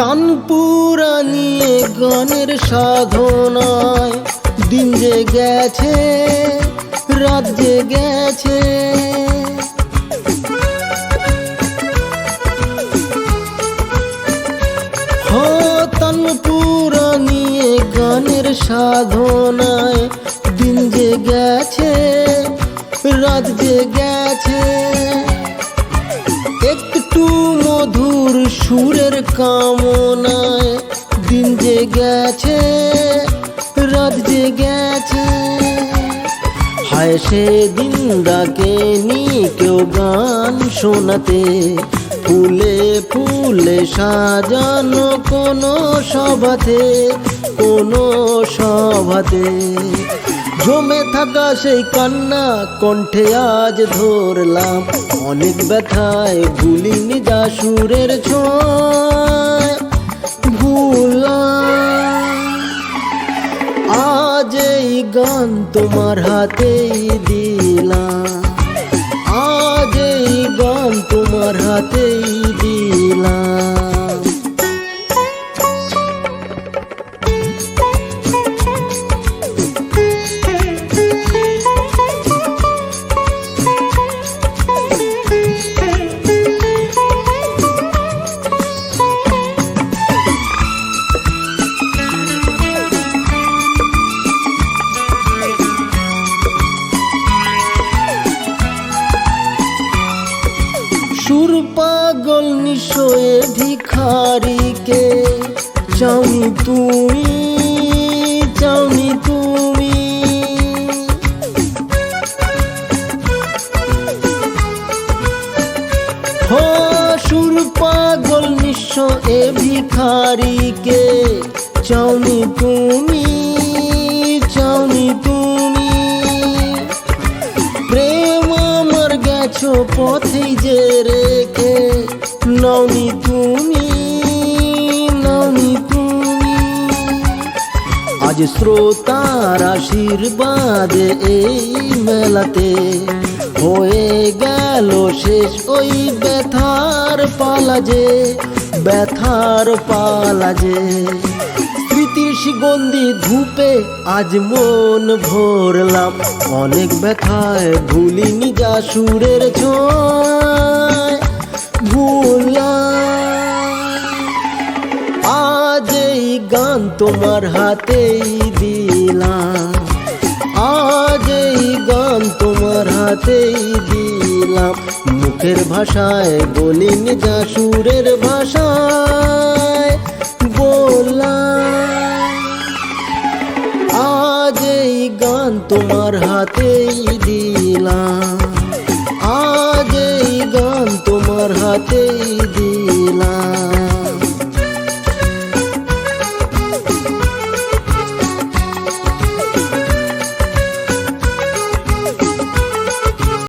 তানপুরা নিয়ে গানের সাধনায় দিন যে গেছে, রাত যে গেছে। তানপুরা নিয়ে গানের সাধনায় দিন যে গেছে, রাত যে গেছে। সুরের কামনায় দিন যে গেছে রাত যে গেছে হায় সে দিন ডাকেনি কেউ গান শোনাতে, ফুলে ফুলে সাজানো কোনো সভাতে কোনো সভাতে। জমে থাকা সেই কান্না কণ্ঠে আজ ধরলাম। অনেক ব্যথায় ভুলিনি যা সুরের ছোঁয় আজ এই গান তোমার হাতেই দিলাম। আজ এই গান তোমার হাতেই পাগল নিশয়ে ভিখারিকে চাওনি তুমি চাওনি তুমি। হো, সুর পাগল নিঃস্ব এ ভিখারিকে চাওনি তুমি চাওনি তুমি। প্রেম আমার গেছো পথেই যে রেখে নওনি তুমি নওনি তুমি। আজ শ্রোতার আশীর্বাদে এই মেলাতে হয়ে গেল শেষ ওই ব্যথার পালা যে, ব্যথার পালা যে। স্মৃতির সুগন্ধি ধূপে আজ মন ভরলাম, অনেক ব্যথায় ভুলিনি যা সুরের ছোঁয়। আজ গান তোমার হাতেই দিলাম। আজ এই গান তোমার হাতেই দিলাম। মুখের ভাষায় বলিনি যা সুরের ভাষায় বললাম। আজ গান তোমার হাতেই দিলাম। আজ এই গান তোমার হাতেই